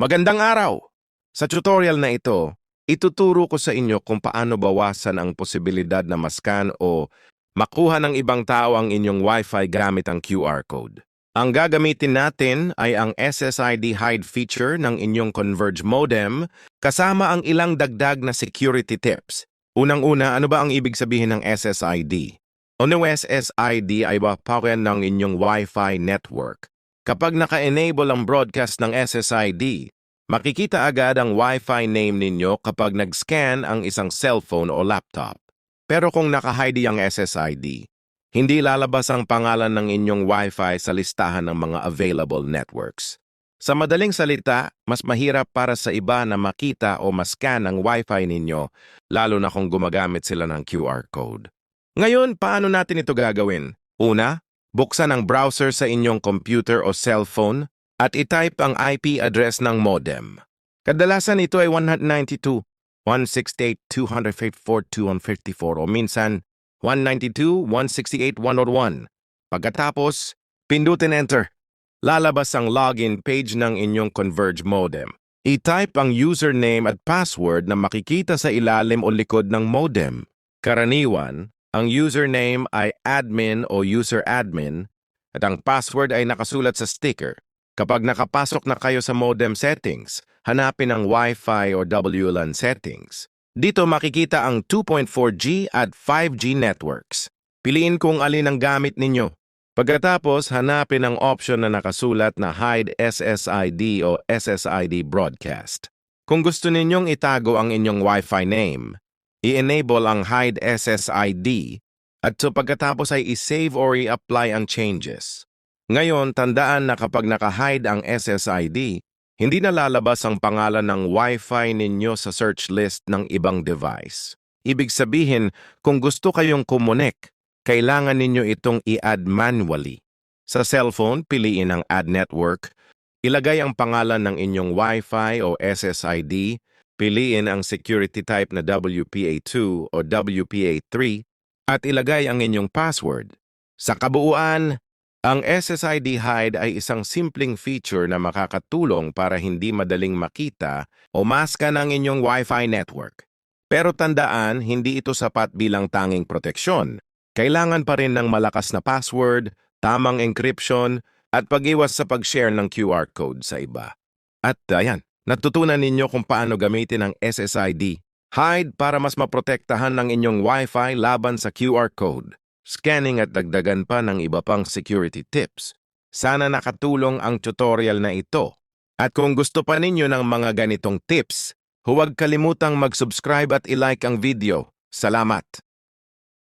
Magandang araw! Sa tutorial na ito, ituturo ko sa inyo kung paano bawasan ang posibilidad na maskan o makuha ng ibang tao ang inyong Wi-Fi gamit ang QR code. Ang gagamitin natin ay ang SSID hide feature ng inyong Converge modem kasama ang ilang dagdag na security tips. Unang-una, ano ba ang ibig sabihin ng SSID? Ano SSID ay bapakan ng inyong Wi-Fi network. Kapag naka-enable ang broadcast ng SSID, makikita agad ang Wi-Fi name ninyo kapag nag-scan ang isang cellphone o laptop. Pero kung naka-hide ang SSID, hindi lalabas ang pangalan ng inyong Wi-Fi sa listahan ng mga available networks. Sa madaling salita, mas mahirap para sa iba na makita o mascan ang Wi-Fi ninyo, lalo na kung gumagamit sila ng QR code. Ngayon, paano natin ito gagawin? Una, buksan ang browser sa inyong computer o cellphone at itype ang IP address ng modem. Kadalasan ito ay 192, 168, 254, o minsan 192, 168, 101. Pagkatapos, pindutin enter. Lalabas ang login page ng inyong Converge modem. I-type ang username at password na makikita sa ilalim o likod ng modem. Karaniwan, ang username ay admin o user admin at ang password ay nakasulat sa sticker. Kapag nakapasok na kayo sa modem settings, hanapin ang Wi-Fi o WLAN settings. Dito makikita ang 2.4G at 5G networks. Piliin kung alin ang gamit ninyo. Pagkatapos, hanapin ang option na nakasulat na Hide SSID o SSID Broadcast. Kung gusto ninyong itago ang inyong Wi-Fi name, i-enable ang Hide SSID at so pagkatapos ay i-save or i-apply ang changes. Ngayon, tandaan na kapag naka-hide ang SSID, hindi na lalabas ang pangalan ng Wi-Fi ninyo sa search list ng ibang device. Ibig sabihin, kung gusto kayong kumunik, kailangan ninyo itong i-add manually. Sa cellphone, piliin ang Add Network, ilagay ang pangalan ng inyong Wi-Fi o SSID, piliin ang security type na WPA2 o WPA3, at ilagay ang inyong password. Sa kabuuan, ang SSID hide ay isang simpleng feature na makakatulong para hindi madaling makita o maska ng inyong Wi-Fi network. Pero tandaan, hindi ito sapat bilang tanging proteksyon. Kailangan pa rin ng malakas na password, tamang encryption, at pag-iwas sa pag-share ng QR code sa iba. At ayan, natutunan ninyo kung paano gamitin ang SSID hide para mas maprotektahan ng inyong Wi-Fi laban sa QR code scanning at dagdagan pa ng iba pang security tips. Sana nakatulong ang tutorial na ito. At kung gusto pa ninyo ng mga ganitong tips, huwag kalimutang mag-subscribe at i-like ang video. Salamat!